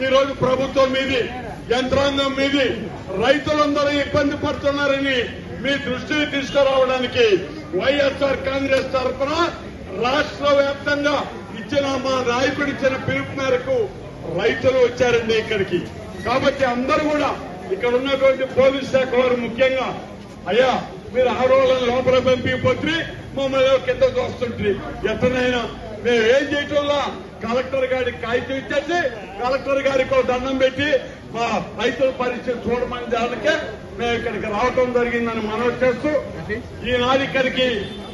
ఈరోజు రోజు ప్రభుత్వం మీది యంత్రాంగం మీది రైతులందరూ ఇబ్బంది పడుతున్నారని మీ దృష్టికి తీసుకురావడానికి వైఎస్ఆర్ కాంగ్రెస్ తరఫున రాష్ట్ర వ్యాప్తంగా ఇచ్చిన మా నాయకుడు ఇచ్చిన పిలుపు మేరకు రైతులు వచ్చారండి ఇక్కడికి. కాబట్టి అందరూ కూడా ఇక్కడ ఉన్నటువంటి పోలీస్ శాఖ వారు ముఖ్యంగా అయ్యా మీరు ఆ రోజులను లోపల పంపిపోతే మమ్మల్ని కింద చూస్తుంటే ఎతనైనా మేము ఏం చేయటంలా? కలెక్టర్ గారికి కాగితం ఇచ్చేసి కలెక్టర్ గారికి ఒక దండం పెట్టి మా రైతుల పరిస్థితి చూడమని దానికే మేము ఇక్కడికి రావటం జరిగిందని మనవి చేస్తూ ఈనాడు ఇక్కడికి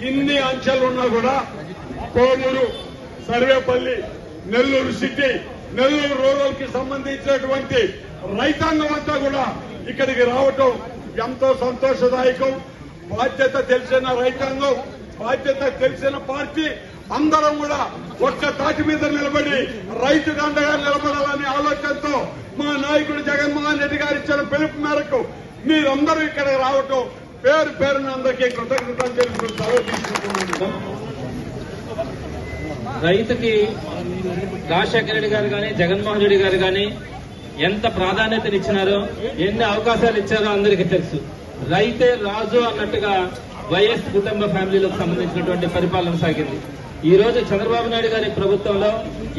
ఇన్ని అంచెలు ఉన్నా కూడా కోమూరు సర్వేపల్లి నెల్లూరు సిటీ నెల్లూరు రూరల్కి సంబంధించినటువంటి రైతాంగం అంతా కూడా ఇక్కడికి రావటం ఎంతో సంతోషదాయకం. బాధ్యత తెలిసిన రైతాంగం బాధ్యత తెలిసిన పార్టీ అందరం కూడా ఒక్క తాటి మీద నిలబడి రైతు అండగా నిలబడాలనే ఆలోచనతో మా నాయకుడు జగన్మోహన్ రెడ్డి గారు ఇచ్చిన పిలుపు మేరకు మీరందరూ ఇక్కడ రావటం పేరు పేరున అందరికీ కృతజ్ఞతలు తెలుపుతూ రైతుకి రాజశేఖర రెడ్డి గారు కానీ జగన్మోహన్ రెడ్డి గారు కానీ ఎంత ప్రాధాన్యతనిచ్చినారో ఎన్ని అవకాశాలు ఇచ్చారో అందరికీ తెలుసు. రైతే రాజు అన్నట్టుగా వైఎస్ కుటుంబ ఫ్యామిలీలకు సంబంధించినటువంటి పరిపాలన సాగింది. ఈ రోజు చంద్రబాబు నాయుడు గారి ప్రభుత్వంలో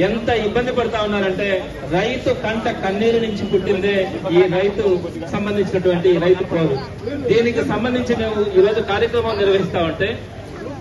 ఎంత ఇబ్బంది పడతా ఉన్నారంటే రైతు కంట కన్నీరు నుంచి పుట్టిందే ఈ రైతు సంబంధించినటువంటి రైతు పోరు. దీనికి సంబంధించి మేము ఈ రోజు కార్యక్రమం నిర్వహిస్తా ఉంటే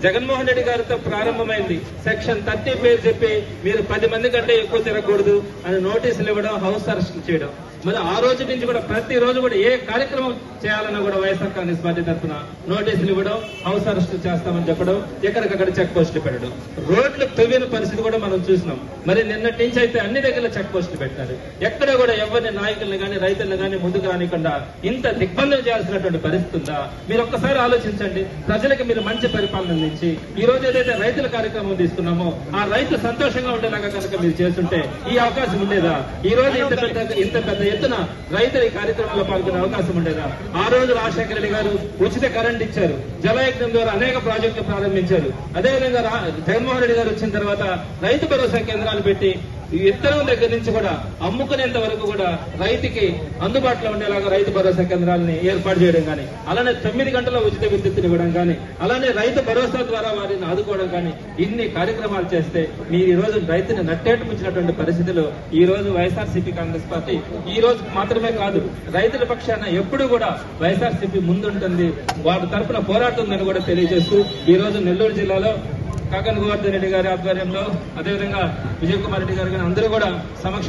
జగన్మోహన్ రెడ్డి గారితో ప్రారంభమైంది. సెక్షన్ థర్టీ పేరు చెప్పి మీరు పది మంది కంటే ఎక్కువ తిరగకూడదు అని నోటీసులు ఇవ్వడం హౌస్ అరెస్ట్ చేయడం. మరి ఆ రోజు నుంచి కూడా ప్రతి రోజు కూడా ఏ కార్యక్రమం చేయాలన్నా కూడా వైఎస్ఆర్ కాంగ్రెస్ పార్టీ తరఫున నోటీసులు ఇవ్వడం హౌస్ అరెస్ట్ చేస్తామని చెప్పడం ఎక్కడికక్కడ చెక్ పోస్టులు పెట్టడం. రోడ్లు తవ్విన పరిస్థితి కూడా మనం చూసినాం. మరి నిన్నటి నుంచి అయితే అన్ని దగ్గర చెక్ పోస్టులు పెట్టారు. ఎక్కడ కూడా ఎవరిని నాయకుల్ని కానీ రైతులను కానీ ముందుకు రానికుండా ఇంత దిగ్బంధం చేయాల్సినటువంటి పరిస్థితి ఉందా? మీరు ఒక్కసారి ఆలోచించండి. ప్రజలకు మీరు మంచి పరిపాలన అందించి ఈ రోజు ఏదైతే రైతుల కార్యక్రమం తీసుకున్నామో ఆ రైతు సంతోషంగా ఉండేలాగా కనుక మీరు చేస్తుంటే ఈ అవకాశం ఉండేదా? ఈ రోజు ఇంత పెద్ద ఇంత పెద్ద ఎత్తున రైతులు ఈ కార్యక్రమంలో పాల్గొనే అవకాశం ఉండేదా? ఆ రోజు రాజశేఖర రెడ్డి గారు ఉచిత కరెంట్ ఇచ్చారు. జలయజ్ఞం ద్వారా అనేక ప్రాజెక్టులు ప్రారంభించారు. అదేవిధంగా జగన్మోహన్ రెడ్డి గారు వచ్చిన తర్వాత రైతు భరోసా కేంద్రాలు పెట్టి ఈ విత్తనం దగ్గర నుంచి కూడా అమ్ముకునేంత వరకు కూడా రైతుకి అందుబాటులో ఉండేలాగా రైతు భరోసా కేంద్రాలని ఏర్పాటు చేయడం కానీ అలానే తొమ్మిది గంటల ఉచిత విద్యుత్తుని ఇవ్వడం కానీ అలానే రైతు భరోసా ద్వారా వారిని ఆదుకోవడం కానీ ఇన్ని కార్యక్రమాలు చేస్తే మీరు ఈ రోజు రైతుని నట్టేటు ముంచినటువంటి పరిస్థితులు ఈ రోజు వైఎస్ఆర్సీపీ కాంగ్రెస్ పార్టీ ఈ రోజు మాత్రమే కాదు రైతుల పక్షాన ఎప్పుడు కూడా వైఎస్ఆర్సీపీ ముందుంటుంది. వారి తరపున పోరాడుతుందని కూడా తెలియజేస్తూ ఈ రోజు నెల్లూరు జిల్లాలో కాకన్ గోవర్ధన్ రెడ్డి గారి ఆధ్వర్యంలో అదేవిధంగా విజయ్ కుమార్ రెడ్డి గారు కానీ అందరూ కూడా సమక్ష